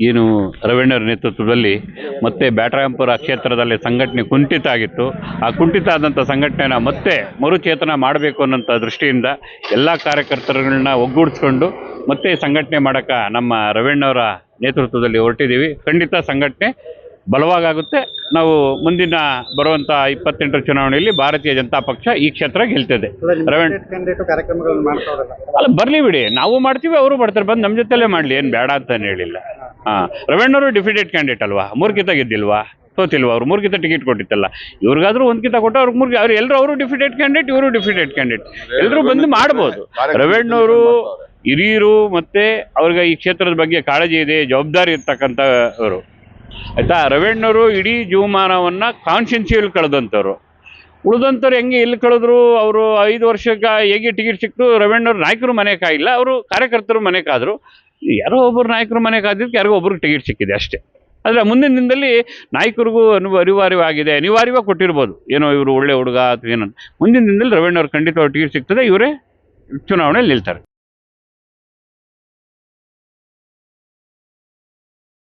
ಏನು ರವೀಣ್ಣರ ನೇತೃತ್ವದಲ್ಲಿ ಮತ್ತೆ ಬ್ಯಾಟರಾಯಂಪುರ ಕ್ಷೇತ್ರದಲ್ಲಿ ಸಂಘಟನೆ ಕುಂಠಿತ ಆಗಿತ್ತು. ಆ ಕುಂಠಿತ ಆದಂಥ ಸಂಘಟನೆನ ಮತ್ತೆ ಮರುಚೇತನ ಮಾಡಬೇಕು ಅನ್ನೋಂಥ ದೃಷ್ಟಿಯಿಂದ ಎಲ್ಲ ಕಾರ್ಯಕರ್ತರುಗಳನ್ನ ಒಗ್ಗೂಡಿಸ್ಕೊಂಡು ಮತ್ತೆ ಸಂಘಟನೆ ಮಾಡೋಕ್ಕೆ ನಮ್ಮ ರವೀಣ್ಣವರ ನೇತೃತ್ವದಲ್ಲಿ ಹೊರಟಿದ್ದೀವಿ. ಖಂಡಿತ ಸಂಘಟನೆ ಬಲವಾಗುತ್ತೆ ನಾವು ಮುಂದಿನ ಬರುವಂತಹ ಇಪ್ಪತ್ತೆಂಟರ ಚುನಾವಣೆಯಲ್ಲಿ ಭಾರತೀಯ ಜನತಾ ಪಕ್ಷ ಈ ಕ್ಷೇತ್ರ ಗೆಲ್ತದೆ. ರವೀಣ್. ಅಲ್ಲ ಬರ್ಲಿ ಬಿಡಿ. ನಾವು ಮಾಡ್ತೀವಿ ಅವರು ಮಾಡ್ತಾರೆ ಬಂದು ನಮ್ಮ ಜೊತೆಲೇ ಮಾಡಲಿ ಏನು ಬೇಡ ಅಂತ ಹೇಳಿಲ್ಲ. ಹಾಂ ರವೀಣ್ಣವರು ಡಿಫಿಡೆಟ್ ಕ್ಯಾಂಡಿಡೇಟ್ ಅಲ್ವಾ? ಮೂರ್ಕಿತ ಗೆದ್ದಿಲ್ವಾ? ಸೋತಿಲ್ವಾ ಅವ್ರು? ಮೂರ್ಕಿತ ಟಿಕೆಟ್ ಕೊಟ್ಟಿತ್ತಲ್ಲ. ಇವ್ರಿಗಾದ್ರೂ ಒಂದ್ಕಿತ ಕೊಟ್ಟು ಅವ್ರಿಗೆ ಮೂರ್ಗಿ ಅವ್ರು ಎಲ್ಲರೂ ಅವರು ಡಿಫಿಡೆಂಟ್ ಕ್ಯಾಂಡಿಡೇಟ್ ಇವರು ಡಿಫಿಡೆಂಟ್ ಕ್ಯಾಂಡಿಡೇಟ್ ಎಲ್ಲರೂ ಬಂದು ಮಾಡ್ಬೋದು. ರವೀಣ್ಣವರು ಹಿರಿಯರು ಮತ್ತೆ ಅವ್ರಿಗೆ ಈ ಕ್ಷೇತ್ರದ ಬಗ್ಗೆ ಕಾಳಜಿ ಇದೆ ಜವಾಬ್ದಾರಿ ಇರ್ತಕ್ಕಂಥವ್ರು. ಆಯ್ತಾ? ರವೀಣ್ಣವರು ಇಡೀ ಜೀವಮಾನವನ್ನು ಕಾನ್ಸ್ಟಿಟ್ಯೂನ್ಸಿಯಲ್ಲಿ ಕಳೆದಂಥವ್ರು. ಉಳಿದಂಥವ್ರು ಹೆಂಗೆ ಇಲ್ಲಿ ಕಳೆದ್ರು? ಅವರು ಐದು ವರ್ಷಕ್ಕೆ ಹೇಗೆ ಟಿಕೆಟ್ ಸಿಕ್ತು? ರವೀಣ್ಣವ್ರು ನಾಯಕರು ಮನೆ ಕಾಯಿಲ್ಲ, ಅವರು ಕಾರ್ಯಕರ್ತರು ಮನೆ ಕಾದ್ರು. ಯಾರೋ ಒಬ್ಬರು ನಾಯಕರು ಮನೆ ಕಾದಿದ್ದಕ್ಕೆ ಯಾರಿಗೋ ಒಬ್ರಿಗೆ ಟಿಕೆಟ್ ಸಿಕ್ಕಿದೆ ಅಷ್ಟೇ. ಆದರೆ ಮುಂದಿನ ದಿನದಲ್ಲಿ ನಾಯಕರಿಗೂ ಅನಿವ ಅನಿವಾರ್ಯವಾಗಿದೆ. ಅನಿವಾರ್ಯವಾಗಿ ಕೊಟ್ಟಿರ್ಬೋದು. ಏನೋ ಇವರು ಒಳ್ಳೆ ಹುಡುಗ ಅಥವಾ ಏನಂತ. ಮುಂದಿನ ದಿನದಲ್ಲಿ ರವೀಣ್ಣವ್ರು ಖಂಡಿತವಾಗಿ ಟಿಕೆಟ್ ಸಿಗ್ತದೆ. ಇವರೇ ಚುನಾವಣೆಯಲ್ಲಿ ನಿಲ್ತಾರೆ.